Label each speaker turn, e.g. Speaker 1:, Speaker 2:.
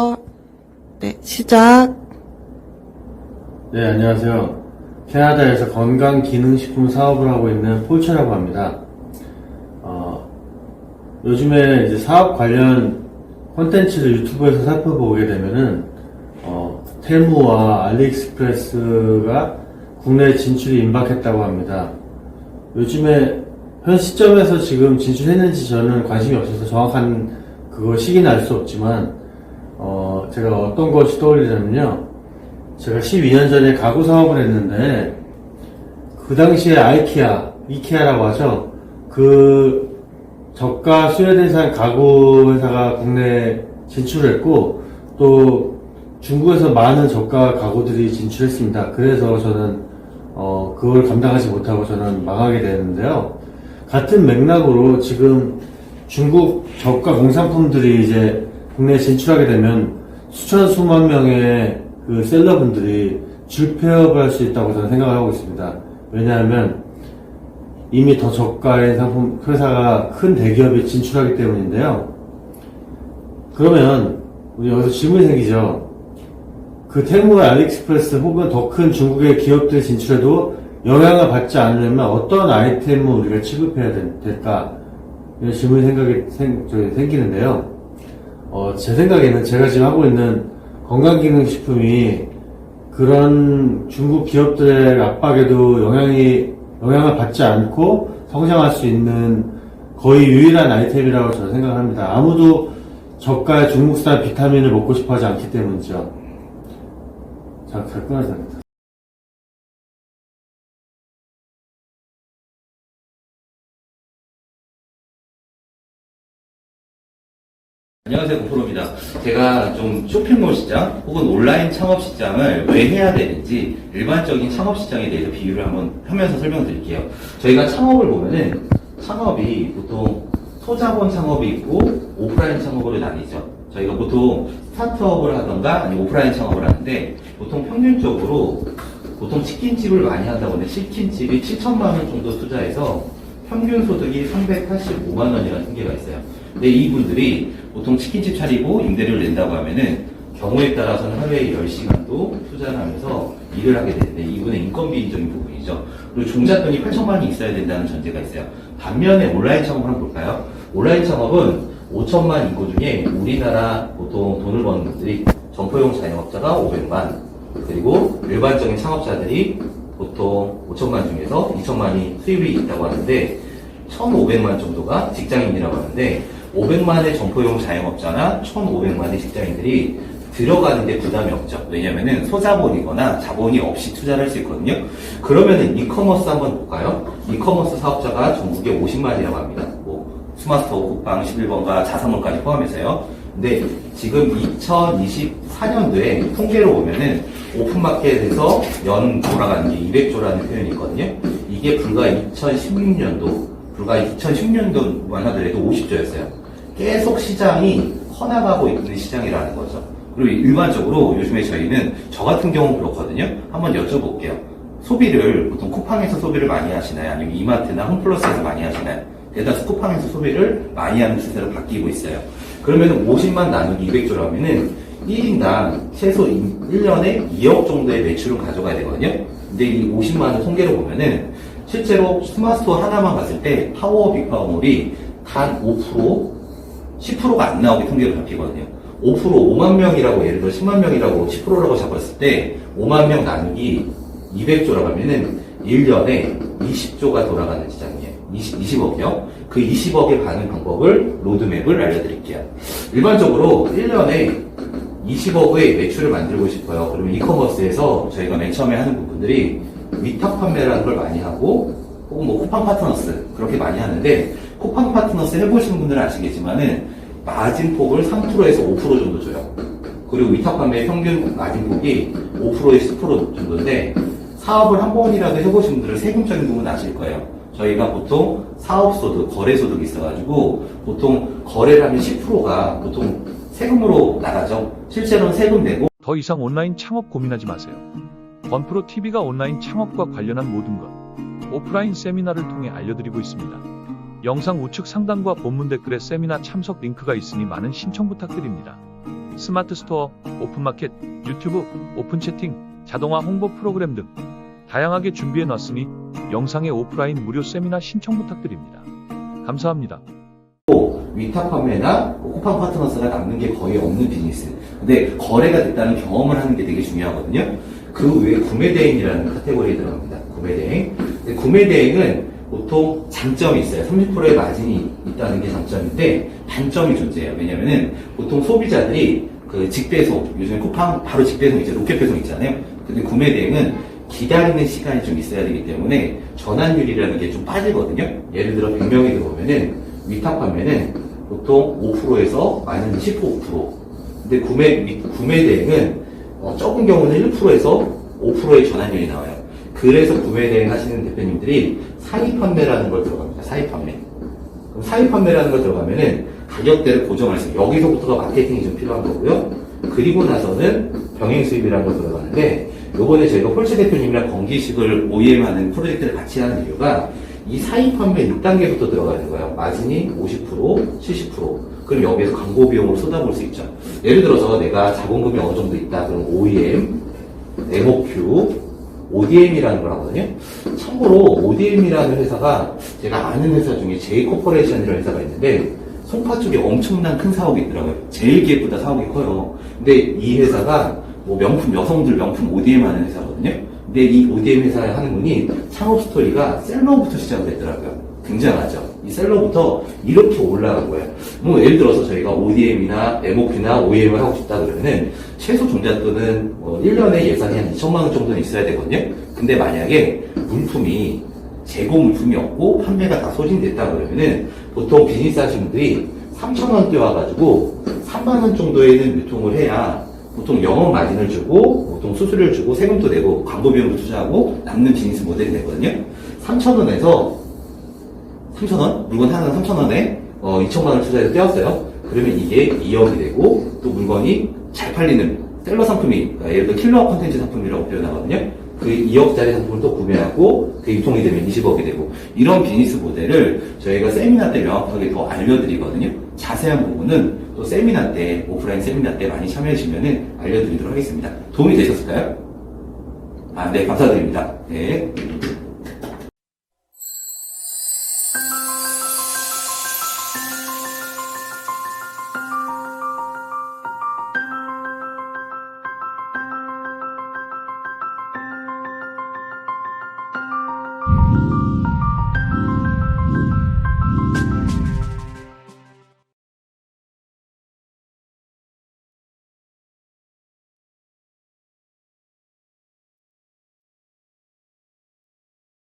Speaker 1: 어, 네, 시작.
Speaker 2: 네, 안녕하세요. 캐나다에서 건강기능식품 사업을 하고 있는 폴처라고 합니다. 어, 요즘에 이제 사업 관련 콘텐츠를 유튜브에서 살펴보게 되면은, 어, 테무와 알리익스프레스가 국내 진출이 임박했다고 합니다. 요즘에 현 시점에서 지금 진출했는지 저는 관심이 없어서 정확한 그거 시기는 알 수 없지만, 어, 제가 어떤 것이 떠올리냐면요. 제가 12년 전에 가구 사업을 했는데, 그 당시에 아이키아, 이케아라고 하죠. 그 저가 스웨덴산 가구 회사가 국내에 진출했고, 또 중국에서 많은 저가 가구들이 진출했습니다. 그래서 저는, 어, 그걸 감당하지 못하고 저는 망하게 되는데요. 같은 맥락으로 지금 중국 저가 공산품들이 이제 국내에 진출하게 되면 수천 수만 명의 그 셀러분들이 줄폐업을 할 수 있다고 저는 생각을 하고 있습니다. 왜냐하면 이미 더 저가의 상품 회사가 큰 대기업에 진출하기 때문인데요. 그러면 우리 여기서 질문이 생기죠. 그 테무와 알리익스프레스 혹은 더 큰 중국의 기업들이 진출해도 영향을 받지 않으려면 어떤 아이템을 우리가 취급해야 될- 될까? 이런 질문이 생각이 생, 저기 생기는데요. 어, 제 생각에는 제가 지금 하고 있는 건강기능식품이 그런 중국 기업들의 압박에도 영향이, 영향을 받지 않고 성장할 수 있는 거의 유일한 아이템이라고 저는 생각합니다. 아무도 저가의 중국산 비타민을 먹고 싶어 하지 않기 때문이죠. 자, 잘 끊어야 됩니다.
Speaker 3: 안녕하세요, 고프로입니다. 제가 좀 쇼핑몰 시장 혹은 온라인 창업 시장을 왜 해야 되는지 일반적인 창업 시장에 대해서 비유를 한번 하면서 설명드릴게요. 저희가 창업을 보면은 창업이 보통 소자본 창업이 있고 오프라인 창업으로 나뉘죠. 저희가 보통 스타트업을 하던가 아니면 오프라인 창업을 하는데 보통 평균적으로 보통 치킨집을 많이 한다고 하는데 치킨집이 7천만 원 정도 투자해서 평균 소득이 385만 원이라는 통계가 있어요. 근데 이분들이 보통 치킨집 차리고 임대료를 낸다고 하면은 경우에 따라서는 하루에 10시간도 투자를 하면서 일을 하게 되는데 이분의 인건비적인 부분이죠. 그리고 종잣돈이 8천만 원이 있어야 된다는 전제가 있어요. 반면에 온라인 창업을 한번 볼까요? 온라인 창업은 5천만 인구 중에 우리나라 보통 돈을 버는 분들이 점포용 자영업자가 500만 그리고 일반적인 창업자들이 보통 5천만 중에서 2천만이 수입이 있다고 하는데 1,500만 정도가 직장인이라고 하는데 500만의 점포용 자영업자나 1,500만의 직장인들이 들어가는데 부담이 없죠. 왜냐면은 소자본이거나 자본이 없이 투자를 할 수 있거든요. 그러면은 이커머스 한번 볼까요? 이커머스 사업자가 전국에 50만이라고 합니다. 뭐 스마트워 국방 11번가 자사몰까지 포함해서요. 근데 지금 2024년도에 통계로 보면은 오픈마켓에서 연 돌아가는 게 200조라는 표현이 있거든요. 이게 불과 2016년도, 불과 2010년도만 하더라도 50조였어요. 계속 시장이 커나가고 있는 시장이라는 거죠. 그리고 일반적으로 요즘에 저희는 저 같은 경우는 그렇거든요. 한번 여쭤볼게요. 소비를 보통 쿠팡에서 소비를 많이 하시나요? 아니면 이마트나 홈플러스에서 많이 하시나요? 대다수 쿠팡에서 소비를 많이 하는 추세로 바뀌고 있어요. 그러면 50만 나누기 200조라면은 1인당 최소 1년에 2억 정도의 매출을 가져가야 되거든요. 근데 이 50만을 통계로 보면은 실제로 스마트스토어 하나만 봤을 때 파워 빅파워몰이 단 5%, 10%가 안 나오게 통계로 잡히거든요. 5% 5만 명이라고 예를 들어 10만 명이라고 10%라고 잡았을 때 5만 명 나누기 200조라고 하면은 1년에 20조가 돌아가는 시장이에요. 20, 20 억이요. 그 20억에 가는 방법을 로드맵을 알려드릴게요. 일반적으로 1년에 20억의 매출을 만들고 싶어요. 그러면 이커머스에서 저희가 맨 처음에 하는 부분들이 위탁 판매라는 걸 많이 하고 혹은 뭐 쿠팡 파트너스 그렇게 많이 하는데 쿠팡 파트너스 해보신 분들은 아시겠지만은 마진 폭을 3%에서 5% 정도 줘요. 그리고 위탁 판매 평균 마진 폭이 5%에서 10% 정도인데 사업을 한 번이라도 해보신 분들은 세금적인 부분 아실 거예요. 저희가 보통 사업소득, 거래소득이 있어가지고 보통 거래를 하면 10%가 보통 세금으로 나가죠. 실제로는 세금 내고
Speaker 4: 더 이상 온라인 창업 고민하지 마세요. 건프로 TV가 온라인 창업과 관련한 모든 것, 오프라인 세미나를 통해 알려드리고 있습니다. 영상 우측 상단과 본문 댓글에 세미나 참석 링크가 있으니 많은 신청 부탁드립니다. 스마트 스토어, 오픈마켓, 유튜브, 오픈 채팅, 자동화 홍보 프로그램 등 다양하게 준비해 놨으니 영상의 오프라인 무료 세미나 신청 부탁드립니다. 감사합니다.
Speaker 3: 위탁 판매나 뭐 쿠팡 파트너스가 남는 게 거의 없는 비즈니스. 근데 거래가 됐다는 경험을 하는 게 되게 중요하거든요. 그 외에 구매대행이라는 카테고리에 들어갑니다. 구매대행. 근데 구매 대행은 보통 장점이 있어요. 30%의 마진이 있다는 게 장점인데 단점이 존재해요. 왜냐면은 보통 소비자들이 그 직배송, 요즘에 쿠팡 바로 직배송 이제 로켓 배송 있잖아요. 근데 구매 대행은 기다리는 시간이 좀 있어야 되기 때문에 전환율이라는 게 좀 빠지거든요. 예를 들어 100명이 들어오면은 위탁 판매는 보통 5%에서 마이너스 15%. 근데 구매, 위- 구매 대행은 어, 적은 경우는 1%에서 5%의 전환율이 나와요. 그래서 구매 대행 하시는 대표님들이 사이 판매라는 걸 들어갑니다. 사이 판매. 그럼 사이 판매라는 걸 들어가면은 가격대를 고정할 수 있어요. 여기서부터가 마케팅이 좀 필요한 거고요. 그리고 나서는 병행 수입이라는 걸 들어가는데 요번에 저희가 폴체 대표님이랑 건기식을 OEM 하는 프로젝트를 같이 하는 이유가 이 사이 판매 6단계부터 들어가는 거예요. 마진이 50%, 70%. 그럼 여기에서 광고 비용으로 쏟아볼 수 있죠. 예를 들어서 내가 자본금이 어느 정도 있다. 그럼 OEM, MOQ, ODM이라는 걸 하거든요. 참고로 ODM이라는 회사가 제가 아는 회사 중에 J코퍼레이션이라는 회사가 있는데 송파 쪽에 엄청난 큰 사업이 있더라고요. 제일 기획보다 사업이 커요. 근데 이 회사가 뭐 명품 여성들 명품 ODM 하는 회사거든요. 근데 이 ODM 회사에 하는 분이 창업 스토리가 셀러부터 시작됐더라고요. 굉장하죠. 이 셀러부터 이렇게 올라간 거예요. 뭐 예를 들어서 저희가 ODM이나 MOQ나 OEM을 하고 싶다 그러면은 최소 종잣돈은 뭐 1년에 예산이 한 2천만 원 정도는 있어야 되거든요. 근데 만약에 물품이 재고 물품이 없고 판매가 다 소진됐다 그러면은 보통 비즈니스 하시는 분들이 3천 원 띄워가지고 3만 원 정도에는 유통을 해야 보통 영업 마진을 주고 보통 수수료를 주고 세금도 내고 광고 비용도 투자하고 남는 비즈니스 모델이 되거든요. 3천 원에서 3천 원 물건 하나는 3천 원에 어, 2천만 원을 투자해서 떼었어요. 그러면 이게 2억이 되고 또 물건이 잘 팔리는 셀러 상품이 그러니까 예를 들어 킬러 콘텐츠 상품이라고 표현하거든요. 그 2억짜리 상품을 또 구매하고 그 유통이 되면 20억이 되고 이런 비즈니스 모델을 저희가 세미나 때 명확하게 더 알려드리거든요. 자세한 부분은 또 세미나 때 오프라인 세미나 때 많이 참여해 주시면 알려드리도록 하겠습니다. 도움이 되셨을까요? 아, 네, 감사드립니다. 네.